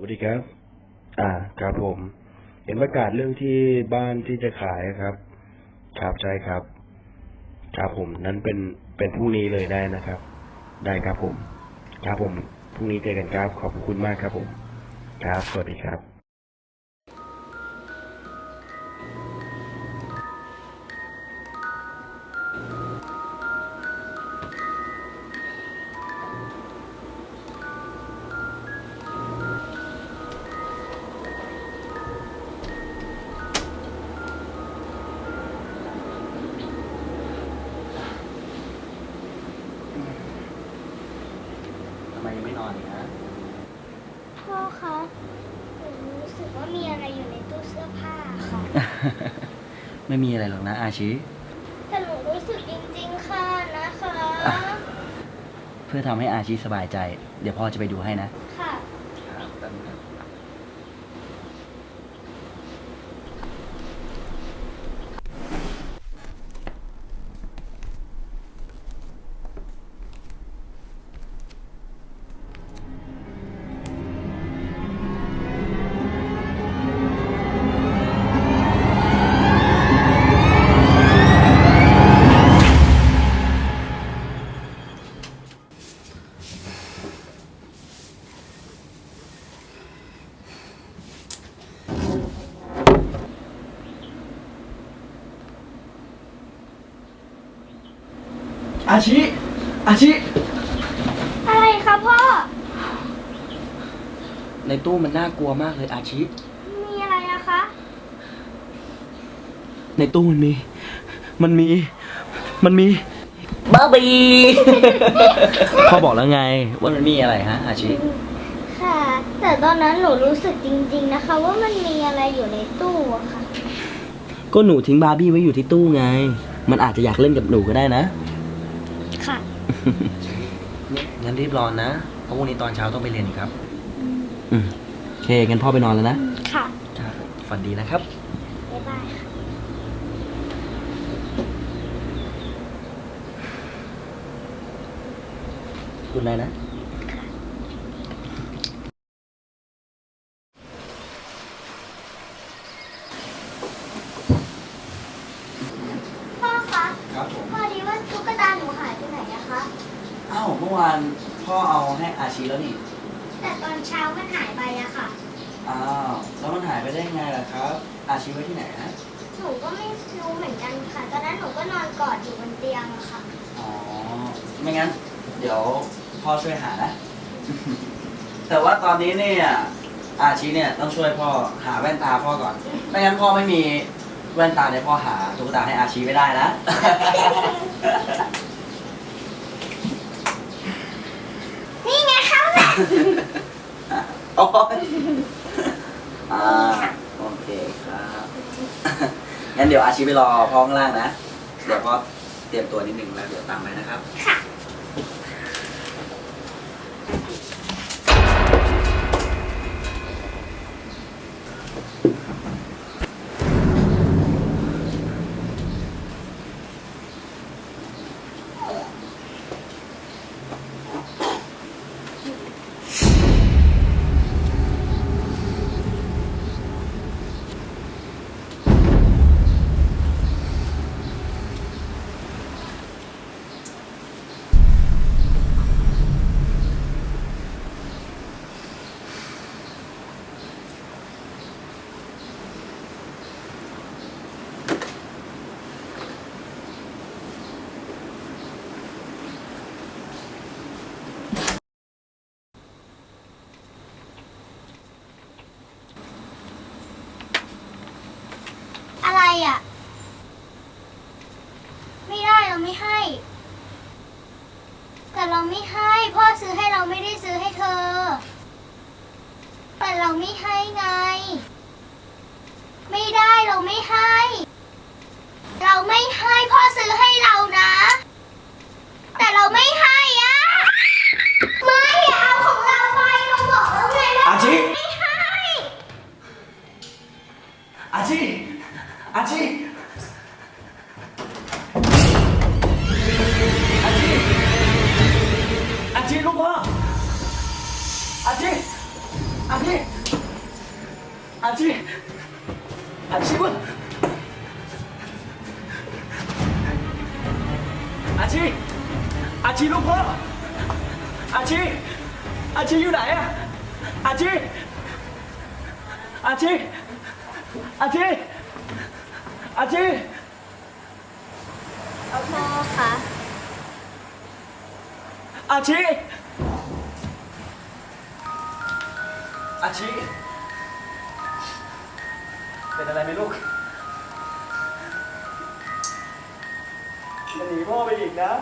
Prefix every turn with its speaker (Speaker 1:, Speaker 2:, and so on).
Speaker 1: วัสดีครับ อ่า ครับผม เห็นประกาศเรื่องที่บ้านที่จะขายครับ ครับใช่ครับ ครับผม นั้นเป็น เป็นพรุ่งนี้เลยได้นะครับ ได้ครับผม ครับผม พรุ่งนี้เจอกันครับ ขอบคุณมากครับผม ครับ สวัสดีครับ
Speaker 2: ไม่มีอะ
Speaker 3: ไร
Speaker 2: หรอกนะ อาชิ
Speaker 3: แต่หนูรู้สึกจริงๆค่ะนะคะ
Speaker 2: เพื่อทำให้อาชิสบายใจ เดี๋ยวพ่อจะไปดูให้นะ
Speaker 3: ค่ะ
Speaker 2: อาชิ อาชิ
Speaker 3: อะไรคะพ่อ
Speaker 2: ในตู้มันน่ากลัวมากเลยอาชิ
Speaker 3: มีอะไรอะคะ
Speaker 2: ในตู้มันมี มันมี มันมีบ้าบี พ่อบอกแล้วไง ว่ามันมีอะไรฮะ อาชิ
Speaker 3: ค่ะ แต่ตอนนั้นหนูรู้สึกจริง ๆ นะคะ ว่ามันมีอะไรอยู่ในตู้อะค่ะ
Speaker 2: ก็หนูทิ้งบาร์บี้ไว้อยู่ที่ตู้ไง มันอาจจะอยากเล่นกับหนูก็ได้นะ
Speaker 3: ค่ะ
Speaker 2: งั้นรีบรอนนะ เพราะวันนี้ตอนเช้าต้องไปเรียนอีกครับอืมโอเคงั้นพ่อไปนอนแล้วนะ
Speaker 3: ค่ะ
Speaker 2: ครับฝันดีนะครับ
Speaker 3: บ๊ายบายค่ะ
Speaker 2: คุณอะไรนะ
Speaker 3: พ่อคะ
Speaker 2: ครับผม
Speaker 3: พอดีว่าตุ๊กตาหนูหายไปไหนอะคะ
Speaker 2: อ้าวเมื่อวานพ่อเอาให้อาชีแล้วนี่
Speaker 3: แต่ตอนเช้ามันหายไปอะค่ะ
Speaker 2: อ้าวแล้วมันหายไปได้ยังไงล่ะครับ อาชีไว้ที่ไหนฮะ
Speaker 3: หนูก็ไม่รู้เหมือนกันค่ะ ตอนนั้นหนูก็นอนกอดอยู่บนเตียงอะค่ะ
Speaker 2: อ๋อไม่งั้น เดี๋ยวพ่อช่วยหานะ แต่ว่าตอนนี้เนี่ยอาชีเนี่ยต้องช่วยพ่อหาแว่นตาพ่อก่อน ไม่งั้นพ่อไม่มีแว่นตาเนี่ยพ่อหาตุ๊กตาให้อาชีไม่ได้นะ
Speaker 3: นี่ไงคะ
Speaker 2: โอ้ยอ่าโอเคครับงั้นเดี๋ยวอาชีไปรอพ่อข้างล่างนะ เดี๋ยวพ่อเตรียมตัวนิดนึงแล้วเดี๋ยวตามไปนะครับ
Speaker 3: ค่ะ อะ ไม่ได้เราไม่ให้ แต่เราไม่ให้ พ่อซื้อให้เราไม่ได้ซื้อให้เธอ แต่เราไม่ให้ไง ไม่ได้เราไม่ให้ เราไม่ให้พ่อ
Speaker 2: อาชีลูกพ่ออาชีอาชีอาชีอาชีวะอาชีอาชีลูกพ่ออาชีอาชีอยู่ไหนอะอาชีอาชีอาชีอาชี
Speaker 3: พ่อคะ
Speaker 2: อาชี อาชีเป็นอะไรไหมลูกอย่าหนีพ่อไปอีกนะ